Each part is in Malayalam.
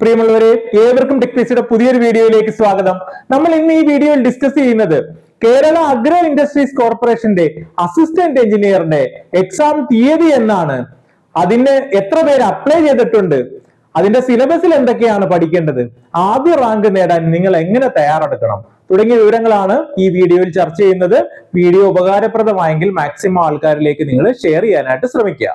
പ്രിയമുള്ളവരെ ഏവർക്കും ടെക്നീസിയുടെ പുതിയൊരു വീഡിയോയിലേക്ക് സ്വാഗതം. നമ്മൾ ഇന്ന് ഈ വീഡിയോയിൽ ഡിസ്കസ് ചെയ്യുന്നത് കേരള അഗ്രോ ഇൻഡസ്ട്രീസ് കോർപ്പറേഷന്റെ അസിസ്റ്റന്റ് എഞ്ചിനീയറിന്റെ എക്സാം തീയതി എന്നാണ്. അതിന് എത്ര പേര് അപ്ലൈ ചെയ്തിട്ടുണ്ട്? അതിന്റെ സിലബസിൽ എന്തൊക്കെയാണ് പഠിക്കേണ്ടത്? ആദ്യ റാങ്ക് നേടാൻ നിങ്ങൾ എങ്ങനെ തയ്യാറെടുക്കണം? തുടങ്ങിയ വിവരങ്ങളാണ് ഈ വീഡിയോയിൽ ചർച്ച ചെയ്യുന്നത്. വീഡിയോ ഉപകാരപ്രദമായെങ്കിൽ മാക്സിമം ആൾക്കാരിലേക്ക് നിങ്ങൾ ഷെയർ ചെയ്യാനായിട്ട് ശ്രമിക്കുക.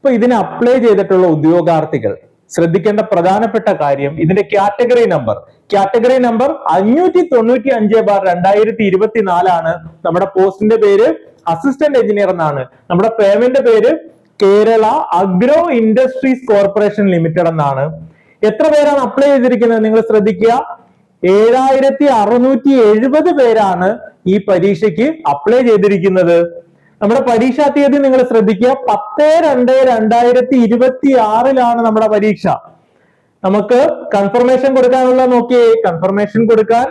ഇപ്പൊ ഇതിനെ അപ്ലൈ ചെയ്തിട്ടുള്ള ഉദ്യോഗാർത്ഥികൾ ശ്രദ്ധിക്കേണ്ട പ്രധാനപ്പെട്ട കാര്യം ഇതിന്റെ കാറ്റഗറി നമ്പർ കാറ്റഗറി നമ്പർ അഞ്ഞൂറ്റി തൊണ്ണൂറ്റി അഞ്ച് ബാർ രണ്ടായിരത്തി ഇരുപത്തിനാലാണ് നമ്മുടെ പോസ്റ്റിന്റെ പേര് അസിസ്റ്റന്റ് എഞ്ചിനീയർ എന്നാണ്. നമ്മുടെ പേമെന്റ് പേര് Kerala agro industries corporation limited എന്നാണ്. എത്ര പേരാണ് അപ്ലൈ ചെയ്തിരിക്കുന്നത് നിങ്ങൾ ശ്രദ്ധിക്കുക? ഏഴായിരത്തി അറുന്നൂറ്റി എഴുപത് പേരാണ് ഈ പരീക്ഷയ്ക്ക് അപ്ലൈ ചെയ്തിരിക്കുന്നത്. നമ്മുടെ പരീക്ഷാ തീയതി നിങ്ങൾ ശ്രദ്ധിക്കുക. പത്ത് രണ്ട് രണ്ടായിരത്തി ഇരുപത്തി ആറിലാണ് നമ്മുടെ പരീക്ഷ. നമുക്ക് കൺഫർമേഷൻ കൊടുക്കാനുള്ള നോക്കിയേ. കൺഫർമേഷൻ കൊടുക്കാൻ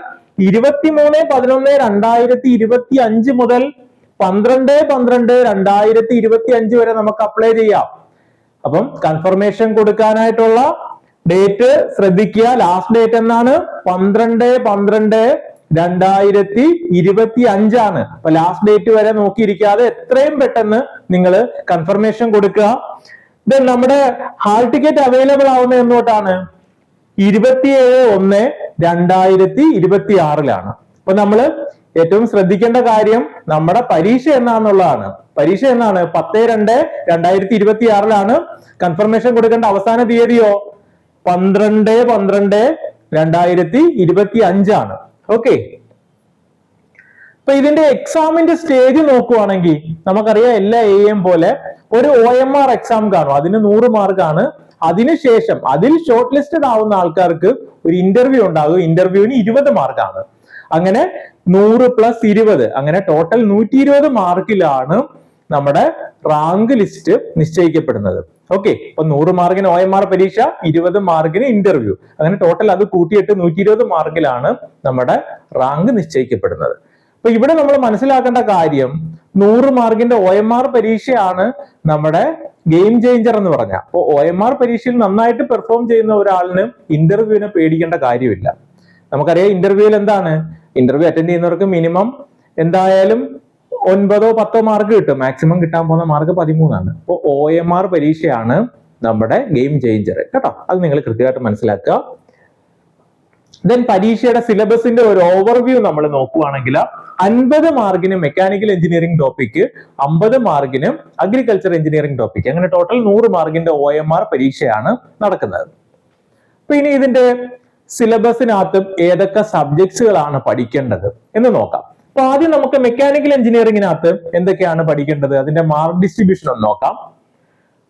ഇരുപത്തിമൂന്ന് പതിനൊന്ന് രണ്ടായിരത്തി ഇരുപത്തി അഞ്ച് മുതൽ പന്ത്രണ്ട് പന്ത്രണ്ട് രണ്ടായിരത്തി ഇരുപത്തി അഞ്ച് വരെ നമുക്ക് അപ്ലൈ ചെയ്യാം. അപ്പം കൺഫർമേഷൻ കൊടുക്കാനായിട്ടുള്ള ഡേറ്റ് ശ്രദ്ധിക്കുക. ലാസ്റ്റ് ഡേറ്റ് എന്നാണ് പന്ത്രണ്ട് പന്ത്രണ്ട് രണ്ടായിരത്തി ഇരുപത്തി അഞ്ചാണ് അപ്പൊ ലാസ്റ്റ് ഡേറ്റ് വരെ നോക്കിയിരിക്കാതെ എത്രയും പെട്ടെന്ന് നിങ്ങൾ കൺഫർമേഷൻ കൊടുക്കുക. ദെൻ നമ്മുടെ ഹാൾ ടിക്കറ്റ് അവൈലബിൾ ആവുന്ന എന്നോട്ടാണ് ഇരുപത്തിയേഴ് ഒന്ന് രണ്ടായിരത്തി ഇരുപത്തി ആറിലാണ് അപ്പൊ നമ്മൾ ഏറ്റവും ശ്രദ്ധിക്കേണ്ട കാര്യം നമ്മുടെ പരീക്ഷ എന്നാന്നുള്ളതാണ്. പരീക്ഷ എന്നാണ്? പത്ത് രണ്ട് രണ്ടായിരത്തി ഇരുപത്തി ആറിലാണ് കൺഫർമേഷൻ കൊടുക്കേണ്ട അവസാന തീയതിയോ? പന്ത്രണ്ട് പന്ത്രണ്ട് രണ്ടായിരത്തി ഇരുപത്തി അഞ്ചാണ് ഓക്കെ അപ്പൊ ഇതിന്റെ എക്സാമിന്റെ സ്റ്റേജ് നോക്കുവാണെങ്കിൽ നമുക്കറിയാം എല്ലാ എ എം പോലെ ഒരു ഒ എം ആർ എക്സാം കാണും. അതിന് നൂറ് മാർക്കാണ് അതിനുശേഷം അതിൽ ഷോർട്ട് ലിസ്റ്റഡ് ആവുന്ന ആൾക്കാർക്ക് ഒരു ഇന്റർവ്യൂ ഉണ്ടാകും. ഇന്റർവ്യൂവിന് ഇരുപത് മാർക്കാണ് അങ്ങനെ നൂറ് പ്ലസ് ഇരുപത്. അങ്ങനെ ടോട്ടൽ നൂറ്റി ഇരുപത് മാർക്കിലാണ് നമ്മുടെ റാങ്ക് ലിസ്റ്റ് നിശ്ചയിക്കപ്പെടുന്നത്. ഓക്കെ അപ്പൊ നൂറ് മാർക്കിന് ഒ എം ആർ പരീക്ഷ ഇരുപത് മാർക്കിന് ഇന്റർവ്യൂ അങ്ങനെ ടോട്ടൽ അത് കൂട്ടിയിട്ട് നൂറ്റി ഇരുപത് മാർക്കിലാണ് നമ്മുടെ റാങ്ക് നിശ്ചയിക്കപ്പെടുന്നത്. അപ്പൊ ഇവിടെ നമ്മൾ മനസ്സിലാക്കേണ്ട കാര്യം നൂറ് മാർക്കിന്റെ ഒ എം ആർ പരീക്ഷയാണ് നമ്മുടെ ഗെയിം ചേഞ്ചർ എന്ന് പറഞ്ഞ. അപ്പോൾ ഒ എം ആർ പരീക്ഷയിൽ നന്നായിട്ട് പെർഫോം ചെയ്യുന്ന ഒരാളിന് ഇന്റർവ്യൂവിനെ പേടിക്കേണ്ട കാര്യമില്ല. നമുക്കറിയാം ഇന്റർവ്യൂവിൽ എന്താണ്? ഇന്റർവ്യൂ അറ്റൻഡ് ചെയ്യുന്നവർക്ക് മിനിമം എന്തായാലും ഒൻപതോ പത്തോ മാർക്ക് കിട്ടും. മാക്സിമം കിട്ടാൻ പോകുന്ന മാർക്ക് പതിമൂന്നാണ്. അപ്പോൾ ഒ എം ആർ പരീക്ഷയാണ് നമ്മുടെ ഗെയിം ചേഞ്ചർ കേട്ടോ? അത് നിങ്ങൾ കൃത്യമായിട്ട് മനസ്സിലാക്കുക. ദെൻ പരീക്ഷയുടെ സിലബസിന്റെ ഒരു ഓവർവ്യൂ നമ്മൾ നോക്കുകയാണെങ്കിൽ അൻപത് മാർക്കിന് മെക്കാനിക്കൽ എഞ്ചിനീയറിംഗ് ടോപ്പിക്ക് അമ്പത് മാർക്കിന് അഗ്രികൾച്ചർ എഞ്ചിനീയറിംഗ് ടോപ്പിക്ക് അങ്ങനെ ടോട്ടൽ നൂറ് മാർക്കിന്റെ ഒ എം ആർ പരീക്ഷയാണ് നടക്കുന്നത്. അപ്പൊ ഇനി ഇതിന്റെ സിലബസിനകത്ത് ഏതൊക്കെ സബ്ജക്ട്സുകളാണ് പഠിക്കേണ്ടത് എന്ന് നോക്കാം. അപ്പൊ ആദ്യം നമുക്ക് മെക്കാനിക്കൽ എഞ്ചിനീയറിംഗിനകത്ത് എന്തൊക്കെയാണ് പഠിക്കേണ്ടത്? അതിന്റെ മാർക്ക് ഡിസ്ട്രിബ്യൂഷൻ ഒന്ന് നോക്കാം.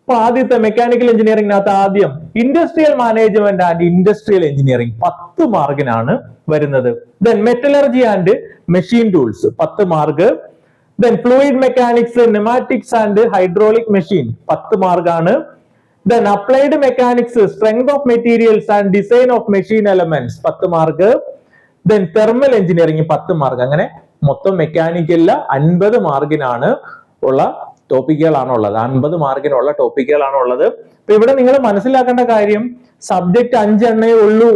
അപ്പൊ ആദ്യത്തെ മെക്കാനിക്കൽ എഞ്ചിനീയറിംഗിനകത്ത് ആദ്യം industrial management and industrial engineering പത്ത് മാർക്കിനാണ് വരുന്നത്. Then metallurgy and machine tools പത്ത് mark then fluid mechanics pneumatics and hydraulic machine പത്ത് മാർക്കാണ് then applied mechanics strength of materials and design of machine elements പത്ത് മാർക്ക് ദെൻ തെർമൽ എഞ്ചിനീയറിംഗ് പത്ത് മാർക്ക് അങ്ങനെ മൊത്തം മെക്കാനിക്കലിൽ അൻപത് മാർക്കിനാണ് ഉള്ള ടോപ്പിക്കുകളാണ് ഉള്ളത് അൻപത് മാർക്കിനുള്ള ടോപ്പിക്കുകളാണ് ഉള്ളത് അപ്പൊ ഇവിടെ നിങ്ങൾ മനസ്സിലാക്കേണ്ട കാര്യം സബ്ജക്ട് അഞ്ചെണ്ണേ ഉള്ളൂ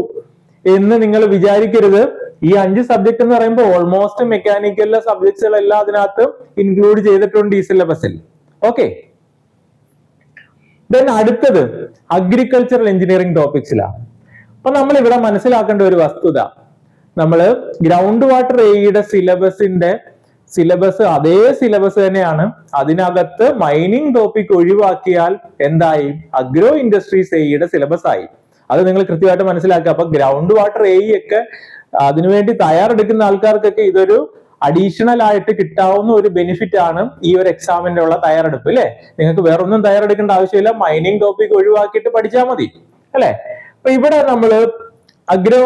എന്ന് നിങ്ങൾ വിചാരിക്കരുത്. ഈ അഞ്ച് സബ്ജക്ട് എന്ന് പറയുമ്പോൾ ഓൾമോസ്റ്റ് മെക്കാനിക്കലിലെ സബ്ജക്ട്സുകൾ എല്ലാം അതിനകത്ത് ഇൻക്ലൂഡ് ചെയ്തിട്ടുണ്ട് ഈ സിലബസിൽ ഓക്കെ ദെൻ അടുത്തത് അഗ്രികൾച്ചറൽ എഞ്ചിനീയറിംഗ് ടോപ്പിക്സിലാണ് അപ്പൊ നമ്മൾ ഇവിടെ മനസ്സിലാക്കേണ്ട ഒരു വസ്തുത നമ്മൾ ഗ്രൗണ്ട് വാട്ടർ എയുടെ സിലബസിന്റെ സിലബസ് അതേ സിലബസ് തന്നെയാണ്. അതിനകത്ത് മൈനിങ് ടോപ്പിക് ഒഴിവാക്കിയാൽ എന്തായി? അഗ്രോ ഇൻഡസ്ട്രീസ് എയുടെ സിലബസ് ആയി. അത് നിങ്ങൾ കൃത്യമായിട്ട് മനസ്സിലാക്കുക. അപ്പൊ ഗ്രൗണ്ട് വാട്ടർ എയ് ഒക്കെ അതിനുവേണ്ടി തയ്യാറെടുക്കുന്ന ആൾക്കാർക്കൊക്കെ ഇതൊരു അഡീഷണൽ ആയിട്ട് കിട്ടാവുന്ന ഒരു ബെനിഫിറ്റ് ആണ് ഈ ഒരു എക്സാമിന്റെ ഉള്ള തയ്യാറെടുപ്പ് അല്ലെ നിങ്ങൾക്ക് വേറൊന്നും തയ്യാറെടുക്കേണ്ട ആവശ്യമില്ല. മൈനിങ് ടോപ്പിക് ഒഴിവാക്കിയിട്ട് പഠിച്ചാൽ മതി അല്ലെ? അപ്പൊ ഇവിടെ നമ്മൾ അഗ്രോ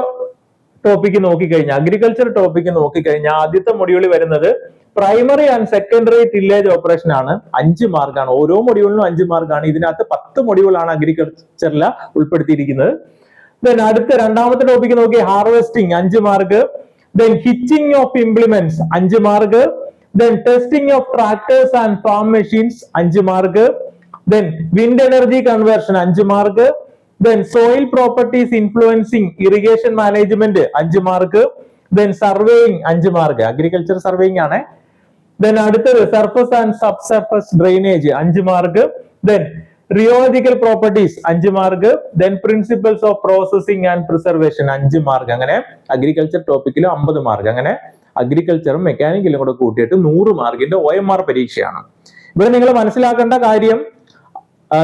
ടോപ്പിക്ക് നോക്കിക്കഴിഞ്ഞാൽ അഗ്രികൾച്ചർ ടോപ്പിക്ക് നോക്കിക്കഴിഞ്ഞാൽ ആദ്യത്തെ മൊഡ്യൂളിൽ വരുന്നത് primary and secondary tillage operation ആണ്. അഞ്ച് മാർക്കാണ് ഓരോ മൊഡ്യൂളിനും അഞ്ച് മാർക്കാണ് ഇതിനകത്ത് പത്ത് മൊഡ്യൂളാണ് അഗ്രികൾച്ചറിൽ ഉൾപ്പെടുത്തിയിരിക്കുന്നത്. ദെൻ അടുത്ത രണ്ടാമത്തെ ടോപ്പിക്ക് നോക്കി ഹാർവെസ്റ്റിംഗ് അഞ്ച് mark then hitching of implements അഞ്ച് mark then testing of tractors and farm machines അഞ്ച് mark then wind energy conversion അഞ്ച് mark then soil properties influencing irrigation management അഞ്ച് മാർക്ക് ദെൻ സർവേയിങ് അഞ്ച് മാർക്ക് അഗ്രികൾച്ചർ സർവേയിങ് ആണ്. ദെൻ അടുത്തത് surface and sub surface drainage അഞ്ച് മാർക്ക് ദെൻ റിയോളജിക്കൽ പ്രോപ്പർട്ടീസ് അഞ്ച് mark then principles of processing and preservation അഞ്ച് മാർക്ക് അങ്ങനെ അഗ്രികൾച്ചർ ടോപ്പിക്കിലും അമ്പത് മാർക്ക് അങ്ങനെ അഗ്രികൾച്ചറും മെക്കാനിക്കലും കൂടെ കൂട്ടിയിട്ട് നൂറ് മാർക്കിന്റെ ഒ എം ആർ പരീക്ഷയാണ്. ഇവിടെ നിങ്ങൾ മനസ്സിലാക്കേണ്ട കാര്യം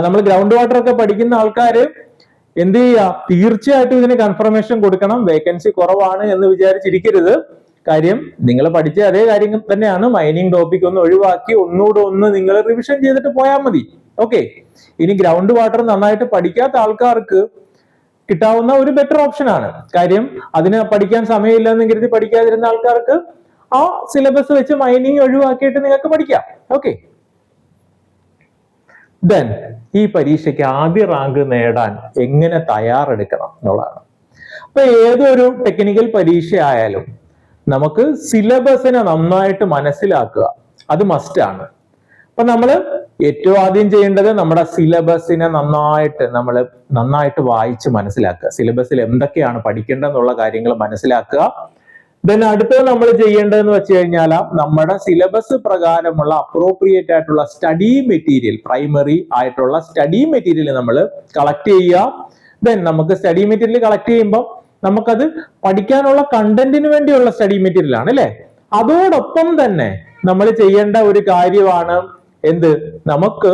നമ്മൾ ഗ്രൗണ്ട് വാട്ടർ ഒക്കെ പഠിക്കുന്ന ആൾക്കാർ എന്ത് ചെയ്യുക തീർച്ചയായിട്ടും ഇതിന് കൺഫർമേഷൻ കൊടുക്കണം. വേക്കൻസി കുറവാണ് എന്ന് വിചാരിച്ചിരിക്കരുത്. കാര്യം നിങ്ങൾ പഠിച്ച അതേ കാര്യം തന്നെയാണ്. മൈനിങ് ടോപ്പിക് ഒന്ന് ഒഴിവാക്കി ഒന്നുകൂടെ ഒന്ന് നിങ്ങൾ റിവിഷൻ ചെയ്തിട്ട് പോയാൽ മതി. ഓക്കെ ഇനി ഗ്രൗണ്ട് വാട്ടർ നന്നായിട്ട് പഠിക്കാത്ത ആൾക്കാർക്ക് കിട്ടാവുന്ന ഒരു ബെറ്റർ ഓപ്ഷൻ ആണ്. കാര്യം അതിന് പഠിക്കാൻ സമയമില്ല എന്ന് കരുതി പഠിക്കാതിരുന്ന ആൾക്കാർക്ക് ആ സിലബസ് വെച്ച് മൈനിങ് ഒഴിവാക്കിയിട്ട് നിങ്ങൾക്ക് പഠിക്കാം. ഓക്കെ ദെൻ ഈ പരീക്ഷയ്ക്ക് ആദ്യ റാങ്ക് നേടാൻ എങ്ങനെ തയ്യാറെടുക്കണം എന്നുള്ളതാണ്. അപ്പൊ ഏതൊരു ടെക്നിക്കൽ പരീക്ഷ ആയാലും നമുക്ക് സിലബസിനെ നന്നായിട്ട് മനസ്സിലാക്കുക അത് മസ്റ്റ് ആണ്. അപ്പൊ നമ്മൾ ഏറ്റവും ആദ്യം ചെയ്യേണ്ടത് നമ്മുടെ സിലബസിനെ നന്നായിട്ട് നമ്മൾ നന്നായിട്ട് വായിച്ച് മനസ്സിലാക്കുക. സിലബസിൽ എന്തൊക്കെയാണ് പഠിക്കേണ്ടതെന്നുള്ള കാര്യങ്ങൾ മനസ്സിലാക്കുക. ദെൻ അടുത്തത് നമ്മൾ ചെയ്യേണ്ടതെന്ന് വെച്ച് കഴിഞ്ഞാൽ നമ്മുടെ സിലബസ് പ്രകാരമുള്ള അപ്രോപ്രിയേറ്റ് ആയിട്ടുള്ള സ്റ്റഡി മെറ്റീരിയൽ പ്രൈമറി ആയിട്ടുള്ള സ്റ്റഡി മെറ്റീരിയൽ നമ്മൾ കളക്ട് ചെയ്യുക. ദെൻ നമുക്ക് സ്റ്റഡി മെറ്റീരിയൽ കളക്ട് ചെയ്യുമ്പോൾ നമുക്കത് പഠിക്കാനുള്ള കണ്ടന്റിന് വേണ്ടിയുള്ള സ്റ്റഡി മെറ്റീരിയൽ ആണ് അല്ലെ? അതോടൊപ്പം തന്നെ നമ്മൾ ചെയ്യേണ്ട ഒരു കാര്യമാണ് എന്ത്? നമുക്ക്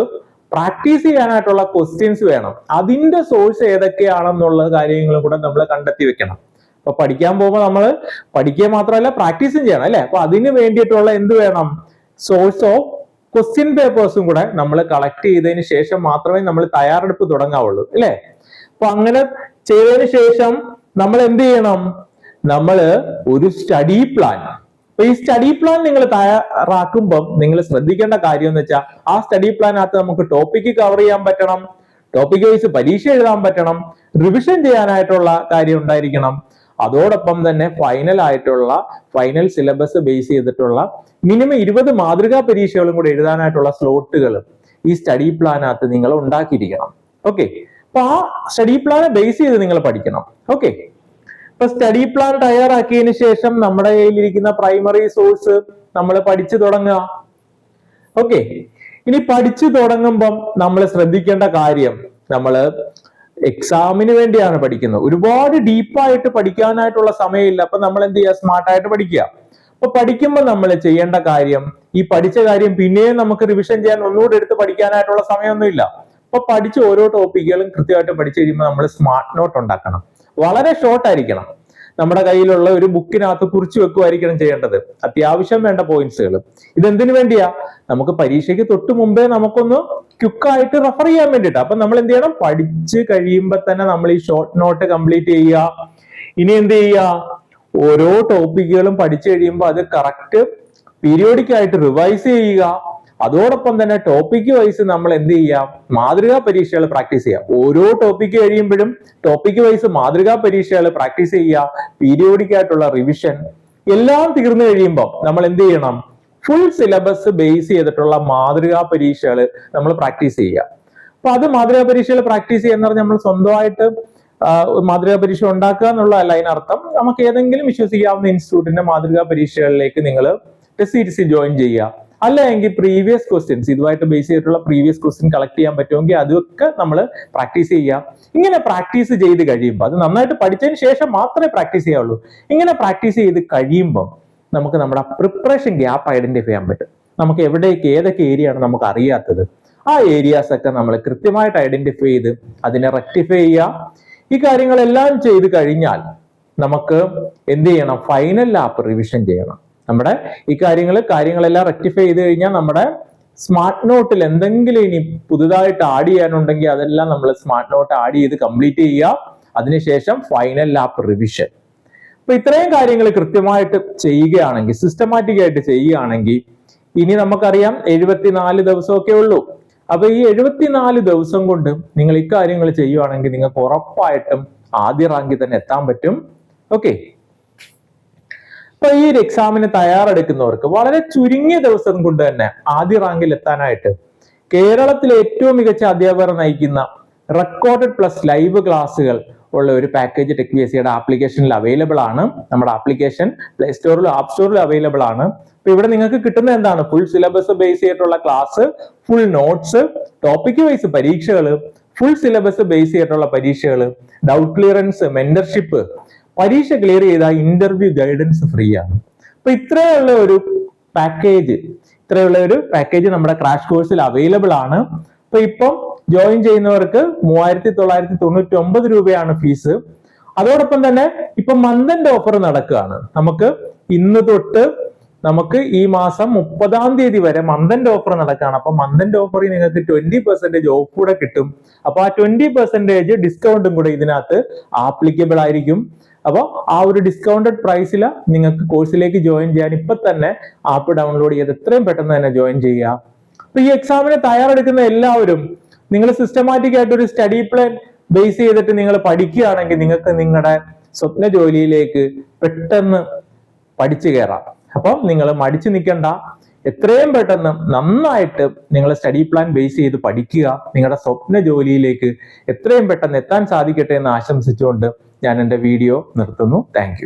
പ്രാക്ടീസ് ചെയ്യാനായിട്ടുള്ള ക്വസ്റ്റ്യൻസ് വേണം. അതിന്റെ സോഴ്സ് ഏതൊക്കെയാണെന്നുള്ള കാര്യങ്ങളും കൂടെ നമ്മൾ കണ്ടെത്തി വെക്കണം. അപ്പൊ പഠിക്കാൻ പോകുമ്പോൾ നമ്മൾ പഠിക്കുക മാത്രമല്ല പ്രാക്ടീസും ചെയ്യണം അല്ലെ? അപ്പൊ അതിന് വേണ്ടിയിട്ടുള്ള എന്ത് വേണം? സോഴ്സ് ഓഫ് ക്വസ്റ്റ്യൻ പേപ്പേഴ്സും കൂടെ നമ്മൾ കളക്ട് ചെയ്തതിന് ശേഷം മാത്രമേ നമ്മൾ തയ്യാറെടുപ്പ് തുടങ്ങാവുള്ളൂ അല്ലെ? അപ്പൊ അങ്ങനെ ചെയ്തതിന് ശേഷം നമ്മൾ എന്ത് ചെയ്യണം? നമ്മൾ ഒരു സ്റ്റഡി പ്ലാൻ അപ്പൊ ഈ സ്റ്റഡി പ്ലാൻ നിങ്ങൾ തയ്യാറാക്കുമ്പം നിങ്ങൾ ശ്രദ്ധിക്കേണ്ട കാര്യം എന്ന് വെച്ചാൽ ആ സ്റ്റഡി പ്ലാനകത്ത് നമുക്ക് ടോപ്പിക്ക് കവർ ചെയ്യാൻ പറ്റണം ടോപ്പിക് വൈസ് പരീക്ഷ എഴുതാൻ പറ്റണം റിവിഷൻ ചെയ്യാനായിട്ടുള്ള കാര്യം ഉണ്ടായിരിക്കണം. അതോടൊപ്പം തന്നെ ഫൈനൽ ആയിട്ടുള്ള ഫൈനൽ സിലബസ് ബേസ് ചെയ്തിട്ടുള്ള മിനിമം ഇരുപത് മാതൃകാ പരീക്ഷകളും കൂടെ എഴുതാനായിട്ടുള്ള സ്ലോട്ടുകൾ ഈ സ്റ്റഡി പ്ലാനകത്ത് നിങ്ങൾ ഉണ്ടാക്കിയിരിക്കണം. ഓക്കെ അപ്പൊ ആ സ്റ്റഡി പ്ലാൻ ബേസ് ചെയ്ത് നിങ്ങൾ പഠിക്കണം. ഓക്കെ ഇപ്പൊ സ്റ്റഡി പ്ലാൻ തയ്യാറാക്കിയതിന് ശേഷം നമ്മുടെ കയ്യിലിരിക്കുന്ന പ്രൈമറി സോഴ്സ് നമ്മൾ പഠിച്ചു തുടങ്ങുക. ഓക്കെ ഇനി പഠിച്ചു തുടങ്ങുമ്പം നമ്മൾ ശ്രദ്ധിക്കേണ്ട കാര്യം നമ്മൾ എക്സാമിന് വേണ്ടിയാണ് പഠിക്കുന്നത്. ഒരുപാട് ഡീപ്പായിട്ട് പഠിക്കാനായിട്ടുള്ള സമയമില്ല. അപ്പൊ നമ്മൾ എന്ത് ചെയ്യുക സ്മാർട്ടായിട്ട് പഠിക്കുക. അപ്പൊ പഠിക്കുമ്പോൾ നമ്മൾ ചെയ്യേണ്ട കാര്യം ഈ പഠിച്ച കാര്യം പിന്നെയും നമുക്ക് റിവിഷൻ ചെയ്യാൻ ഒന്നുകൂടെ എടുത്ത് പഠിക്കാനായിട്ടുള്ള സമയമൊന്നുമില്ല. അപ്പൊ പഠിച്ച ഓരോ ടോപ്പിക്കുകളും കൃത്യമായിട്ട് പഠിച്ചു കഴിയുമ്പോൾ നമ്മൾ സ്മാർട്ട് നോട്ട് ഉണ്ടാക്കണം. വളരെ ഷോർട്ട് ആയിരിക്കണം. നമ്മുടെ കയ്യിലുള്ള ഒരു ബുക്കിനകത്ത് കുറിച്ച് വെക്കുമായിരിക്കണം ചെയ്യേണ്ടത്. അത്യാവശ്യം വേണ്ട പോയിന്റ്സുകൾ ഇതെന്തിനു വേണ്ടിയാ? നമുക്ക് പരീക്ഷയ്ക്ക് തൊട്ട് മുമ്പേ നമുക്കൊന്ന് ക്യുക്കായിട്ട് റെഫർ ചെയ്യാൻ വേണ്ടിയിട്ട്. അപ്പൊ നമ്മൾ എന്ത് ചെയ്യണം? പഠിച്ച് കഴിയുമ്പോൾ തന്നെ നമ്മൾ ഈ ഷോർട്ട് നോട്ട് കംപ്ലീറ്റ് ചെയ്യുക. ഇനി എന്ത് ചെയ്യുക? ഓരോ ടോപ്പിക്കുകളും പഠിച്ചു കഴിയുമ്പോൾ അത് കറക്റ്റ് പീരിയോഡിക് ആയിട്ട് റിവൈസ് ചെയ്യുക. അതോടൊപ്പം തന്നെ ടോപ്പിക് വൈസ് നമ്മൾ എന്ത് ചെയ്യാം? മാതൃകാ പരീക്ഷകൾ പ്രാക്ടീസ് ചെയ്യാം. ഓരോ ടോപ്പിക് കഴിയുമ്പോഴും ടോപ്പിക് വൈസ് മാതൃകാ പരീക്ഷകൾ പ്രാക്ടീസ് ചെയ്യുക. പീരിയോഡിക് ആയിട്ടുള്ള റിവിഷൻ എല്ലാം തീർന്നു കഴിയുമ്പോൾ നമ്മൾ എന്ത് ചെയ്യണം? ഫുൾ സിലബസ് ബേസ് ചെയ്തിട്ടുള്ള മാതൃകാ പരീക്ഷകൾ നമ്മൾ പ്രാക്ടീസ് ചെയ്യുക. അപ്പൊ അത് മാതൃകാ പരീക്ഷകൾ പ്രാക്ടീസ് ചെയ്യാന്ന് പറഞ്ഞാൽ നമ്മൾ സ്വന്തമായിട്ട് മാതൃകാ പരീക്ഷ ഉണ്ടാക്കുക എന്നുള്ളതല്ല അതിനർത്ഥം. നമുക്ക് ഏതെങ്കിലും വിശ്വസിക്കാവുന്ന ഇൻസ്റ്റിറ്റ്യൂട്ടിന്റെ മാതൃകാ പരീക്ഷകളിലേക്ക് നിങ്ങൾ ടെസ്റ്റ് സീരീസിൽ ജോയിൻ ചെയ്യുക. അല്ല എങ്കിൽ പ്രീവിയസ് ക്വസ്റ്റ്യൻസ് ഇതുമായിട്ട് ബേസ് ചെയ്തിട്ടുള്ള പ്രീവിയസ് ക്വസ്റ്റ്യൻ കളക്ട് ചെയ്യാൻ പറ്റുമെങ്കിൽ അതൊക്കെ നമ്മൾ പ്രാക്ടീസ് ചെയ്യാം. ഇങ്ങനെ പ്രാക്ടീസ് ചെയ്ത് കഴിയുമ്പോൾ അത് നന്നായിട്ട് പഠിച്ചതിന് ശേഷം മാത്രമേ പ്രാക്ടീസ് ചെയ്യാവുള്ളൂ. ഇങ്ങനെ പ്രാക്ടീസ് ചെയ്ത് കഴിയുമ്പോൾ നമുക്ക് നമ്മുടെ പ്രിപ്പറേഷൻ ഗ്യാപ്പ് ഐഡന്റിഫൈ ചെയ്യാൻ പറ്റും. നമുക്ക് എവിടേക്ക് ഏതൊക്കെ ഏരിയ ആണ് നമുക്ക് അറിയാത്തത്. ആ ഏരിയാസ് ഒക്കെ നമ്മൾ കൃത്യമായിട്ട് ഐഡന്റിഫൈ ചെയ്ത് അതിനെ റെക്ടിഫൈ ചെയ്യുക ഈ കാര്യങ്ങളെല്ലാം ചെയ്ത് കഴിഞ്ഞാൽ നമുക്ക് എന്ത് ചെയ്യണം? ഫൈനൽ ആപ്പ് റിവിഷൻ ചെയ്യണം. നമ്മുടെ ഈ കാര്യങ്ങൾ കാര്യങ്ങളെല്ലാം റെക്ടിഫൈ ചെയ്ത് കഴിഞ്ഞാൽ നമ്മുടെ സ്മാർട്ട് നോട്ടിൽ എന്തെങ്കിലും ഇനി പുതുതായിട്ട് ആഡ് ചെയ്യാനുണ്ടെങ്കിൽ അതെല്ലാം നമ്മൾ സ്മാർട്ട് നോട്ട് ആഡ് ചെയ്ത് കംപ്ലീറ്റ് ചെയ്യുക. അതിനുശേഷം ഫൈനൽ ലാപ്പ് റിവിഷൻ അപ്പൊ ഇത്രയും കാര്യങ്ങൾ കൃത്യമായിട്ട് ചെയ്യുകയാണെങ്കിൽ സിസ്റ്റമാറ്റിക് ആയിട്ട് ചെയ്യുകയാണെങ്കിൽ ഇനി നമുക്കറിയാം എഴുപത്തിനാല് ദിവസമൊക്കെ ഉള്ളൂ. അപ്പൊ ഈ എഴുപത്തിനാല് ദിവസം കൊണ്ട് നിങ്ങൾ ഇക്കാര്യങ്ങൾ ചെയ്യുവാണെങ്കിൽ നിങ്ങൾക്ക് ഉറപ്പായിട്ടും ആദ്യ റാങ്കിൽ തന്നെ എത്താൻ പറ്റും. ഓക്കെ അപ്പൊ ഈ ഒരു എക്സാമിന് തയ്യാറെടുക്കുന്നവർക്ക് വളരെ ചുരുങ്ങിയ ദിവസം കൊണ്ട് തന്നെ ആദ്യ റാങ്കിൽ എത്താനായിട്ട് കേരളത്തിലെ ഏറ്റവും മികച്ച അധ്യാപകർ നയിക്കുന്ന റെക്കോർഡഡ് പ്ലസ് ലൈവ് ക്ലാസ്സുകൾ ഉള്ള ഒരു പാക്കേജ് ടെക് ബി എസ് സിയുടെ ആപ്ലിക്കേഷനിൽ അവൈലബിൾ ആണ്. നമ്മുടെ ആപ്ലിക്കേഷൻ പ്ലേ സ്റ്റോറിലും ആപ്പ് സ്റ്റോറിലും അവൈലബിൾ ആണ്. അപ്പൊ ഇവിടെ നിങ്ങൾക്ക് കിട്ടുന്ന എന്താണ്? ഫുൾ സിലബസ് ബേസ് ചെയ്തിട്ടുള്ള class full notes topic wise പരീക്ഷകൾ ഫുൾ സിലബസ് ബേസ് ചെയ്തിട്ടുള്ള പരീക്ഷകൾ ഡൗട്ട് ക്ലിയറൻസ് മെന്റർഷിപ്പ് പരീക്ഷ ക്ലിയർ ചെയ്ത ഇന്റർവ്യൂ ഗൈഡൻസ് ഫ്രീ ആണ്. അപ്പൊ ഇത്രയുള്ള ഒരു പാക്കേജ് ഇത്രയുള്ള ഒരു പാക്കേജ് നമ്മുടെ ക്രാഷ് കോഴ്സിൽ അവൈലബിൾ ആണ്. അപ്പൊ ഇപ്പം ജോയിൻ ചെയ്യുന്നവർക്ക് മൂവായിരത്തി തൊള്ളായിരത്തി തൊണ്ണൂറ്റി ഒമ്പത് രൂപയാണ് ഫീസ് അതോടൊപ്പം തന്നെ ഇപ്പൊ മന്തിന്റെ ഓഫർ നടക്കുകയാണ്. നമുക്ക് ഇന്ന് തൊട്ട് നമുക്ക് ഈ മാസം മുപ്പതാം തീയതി വരെ മന്തിന്റെ ഓഫർ നടക്കുകയാണ്. അപ്പൊ മന്തിന്റെ ഓഫറിൽ നിങ്ങൾക്ക് ട്വന്റി പെർസെന്റേജ് ഓഫ് കൂടെ കിട്ടും. അപ്പൊ ആ ട്വന്റി പെർസെന്റേജ് ഡിസ്കൗണ്ടും കൂടെ ഇതിനകത്ത് ആപ്ലിക്കബിൾ ആയിരിക്കും. അപ്പോൾ ആ ഒരു ഡിസ്കൗണ്ടഡ് പ്രൈസിൽ നിങ്ങൾക്ക് കോഴ്സിലേക്ക് ജോയിൻ ചെയ്യാൻ ഇപ്പൊ തന്നെ ആപ്പ് ഡൗൺലോഡ് ചെയ്ത് എത്രയും പെട്ടെന്ന് തന്നെ ജോയിൻ ചെയ്യുക. അപ്പൊ ഈ എക്സാമിന് തയ്യാറെടുക്കുന്ന എല്ലാവരും നിങ്ങൾ സിസ്റ്റമാറ്റിക് ആയിട്ട് ഒരു സ്റ്റഡി പ്ലാൻ ബേസ് ചെയ്തിട്ട് നിങ്ങൾ പഠിക്കുകയാണെങ്കിൽ നിങ്ങൾക്ക് നിങ്ങളുടെ സ്വപ്ന ജോലിയിലേക്ക് പെട്ടെന്ന് പഠിച്ചു കയറാം. അപ്പം നിങ്ങൾ മടിച്ചു നിൽക്കണ്ട. എത്രയും പെട്ടെന്ന് നന്നായിട്ട് നിങ്ങൾ സ്റ്റഡി പ്ലാൻ ബേസ് ചെയ്ത് പഠിക്കുക. നിങ്ങളുടെ സ്വപ്ന ജോലിയിലേക്ക് എത്രയും പെട്ടെന്ന് എത്താൻ സാധിക്കട്ടെ എന്ന് ആശംസിച്ചുകൊണ്ട് ഞാൻ എന്റെ വീഡിയോ നിർത്തുന്നു. താങ്ക്